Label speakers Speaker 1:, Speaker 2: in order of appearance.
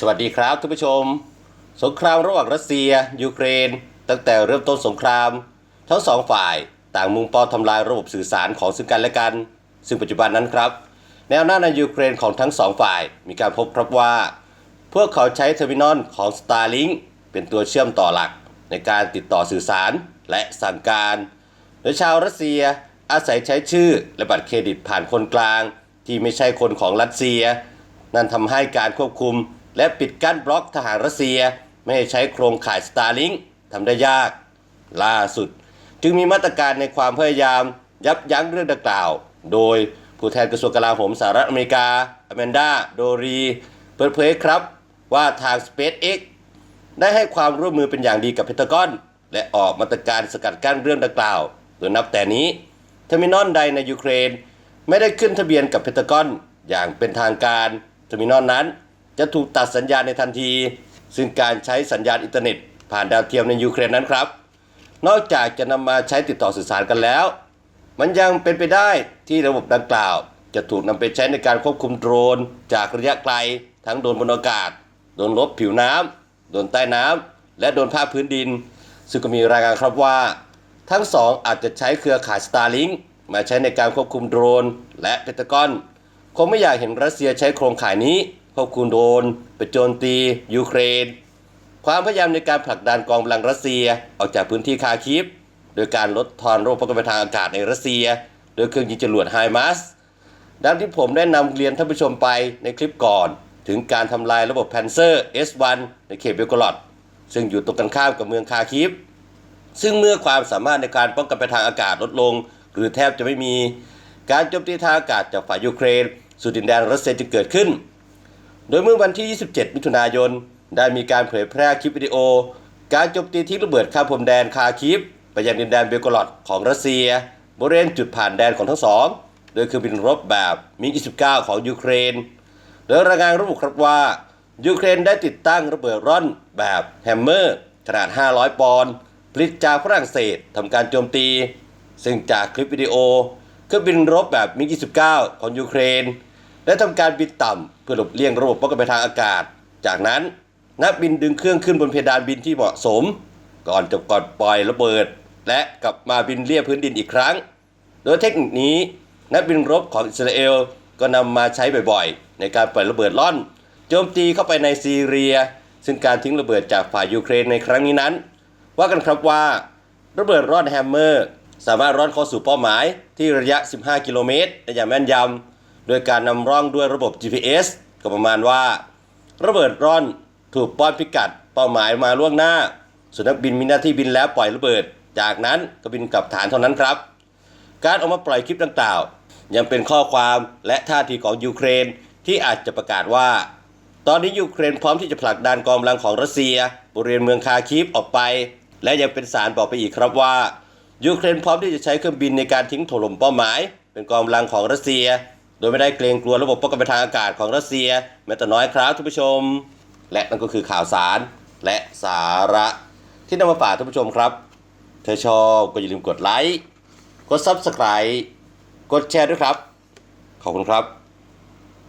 Speaker 1: สวัสดีครับท่านผู้ชม สงครามระหว่างรัสเซีย ยูเครน ตั้งแต่เริ่มต้นสงคราม ทั้งสองฝ่ายต่างมุ่งเป้าทำลายระบบสื่อสารของซึ่งกันและกัน ซึ่งปัจจุบันนั้นครับ แนวหน้าในยูเครนของทั้งสองฝ่าย มีการพบครับว่า พวกเขาใช้เทอร์มินอลของ Starlink เป็นตัวเชื่อมต่อหลัก ในการติดต่อสื่อสารและสั่งการโดยชาวรัสเซียอาศัยใช้ชื่อและบัตรเครดิตผ่านคนกลาง ที่ไม่ใช่คนของรัสเซีย นั่นทำให้การควบคุม และปิดกั้นบล็อกทหารรัสเซีย ไม่ให้ใช้โครงข่ายสตาร์ลิงทำได้ยาก ล่าสุด จึงมีมาตรการในความพยายามยับยั้งเรื่องดังกล่าว โดยผู้แทนกระทรวงกลาโหมสหรัฐอเมริกาอแมนดาโดรี เปิดเผยครับว่าทาง SpaceX ได้ให้ความร่วมมือเป็นอย่างดีกับเพนทากอน และออกมาตรการสกัดกั้นเรื่องดังกล่าวโดยนับแต่นี้เทอร์มินอลใดในยูเครน ไม่ได้ขึ้นทะเบียนกับเพนทากอนอย่างเป็นทางการเทอร์มินอลนั้น จะถูกตัดสัญญาณในทันที ซึ่งการใช้สัญญาณอินเทอร์เน็ต ผ่านดาวเทียมในยูเครนนั้นครับ นอกจากจะนำมาใช้ติดต่อสื่อสารกันแล้ว มันยังเป็นไปได้ที่ระบบดังกล่าว จะถูกนำไปใช้ในการควบคุมโดรน จากระยะไกล ทั้งโดรนบนอากาศโดรนลบผิวน้ำโดรนใต้น้ำและโดรนภาคพื้นดิน ซึ่งก็มีรายงานครับว่า ทั้งสองอาจจะใช้เครือข่าย Starlink มาใช้ในการควบคุมโดรน และเพนทากอนคงไม่อยากเห็นรัสเซียใช้โครงข่ายนี้ ควบคุมโดนไปโจมตี ยูเครน ความพยายามในการผลักดันกองกำลังรัสเซียออกจากพื้นที่คาคิฟ โดยการลดทอนโรคป้องกันทางอากาศในรัสเซีย โดยเครื่องยิงจรวดไฮมาสดังที่ผมได้นำเรียนท่านผู้ชมไปในคลิปก่อน ถึงการทำลายระบบแพนเซอร์ S1 ในเขตเบลกรอดซึ่งอยู่ตรงกันข้ามกับเมืองคาคิฟ ซึ่งเมื่อความสามารถในการป้องกันไปทางอากาศลดลง หรือแทบจะไม่มี การโจมตีทางอากาศจากฝ่ายยูเครน สู่ดินแดนรัสเซียจึงเกิดขึ้น โดยเมื่อวันที่ 27 มิถุนายน ได้มีการเผยแพร่คลิปวิดีโอ การโจมตีทิ้งระเบิดข้ามพรมแดนคาคิฟไปยังดินแดนเบลกรอดของรัสเซียบริเวณจุดผ่านแดนของทั้งสอง โดยคือบินรบแบบมิก29 ของยูเครน โดยรายงานระบุครับว่า ยูเครนได้ติดตั้งระเบิดร่อนแบบแฮมเมอร์ขนาด 500 ปอนด์ผลิตจากฝรั่งเศสทำการโจมตี ซึ่งจากคลิปวิดีโอเครื่องบินรบแบบมิก29 ของยูเครน ได้ทำการบินต่ำเพื่อหลบเลี่ยงระบบป้องกันภัยทางอากาศ จากนั้นนักบินดึงเครื่องขึ้นบนเพดานบินที่เหมาะสม ก่อนจะก่อนปล่อยระเบิด และกลับมาบินเลียบพื้นดินอีกครั้ง โดยเทคนิคนี้ นักบินรบของอิสราเอลก็นำมาใช้บ่อยๆ ในการปล่อยระเบิดล่อน โจมตีเข้าไปในซีเรีย ซึ่งการทิ้งระเบิดจากฝ่ายยูเครนในครั้งนี้นั้น ว่ากันครับว่า ระเบิดร่อนแฮมเมอร์ สามารถร่อนเข้าสู่เป้าหมายที่ระยะ 15 กิโลเมตรได้อย่างแม่นยำ โดยการนำร่องด้วยระบบ GPS ก็ประมาณว่า ระเบิดร่อนถูกป้อนพิกัดเป้าหมายมาล่วงหน้าส่วนนักบินมีหน้าที่บินแล้วปล่อยระเบิด จากนั้นก็บินกลับฐานเท่านั้นครับ การออกมาปล่อยคลิปดังกล่าว ยังเป็นข้อความและท่าทีของยูเครนที่อาจจะประกาศว่า ตอนนี้ยูเครนพร้อมที่จะผลักดันกองกำลังของรัสเซียบริเวณเมืองคาคิฟออกไป และยังเป็นสารบอกไปอีกครับว่ายูเครนพร้อมที่จะใช้เครื่องบินในการทิ้งถล่มเป้าหมาย เป็นกองกำลังของรัสเซีย โดยไม่ได้เกรงกลัวระบบป้องกันทางอากาศของรัสเซียแม้แต่น้อยครับท่านผู้ชม และนั่นก็คือข่าวสารและสาระที่นำมาฝากท่านผู้ชมครับถ้าชอบก็อย่าลืมกดไลค์ กด Subscribe กดแชร์ด้วยครับ ขอบคุณครับ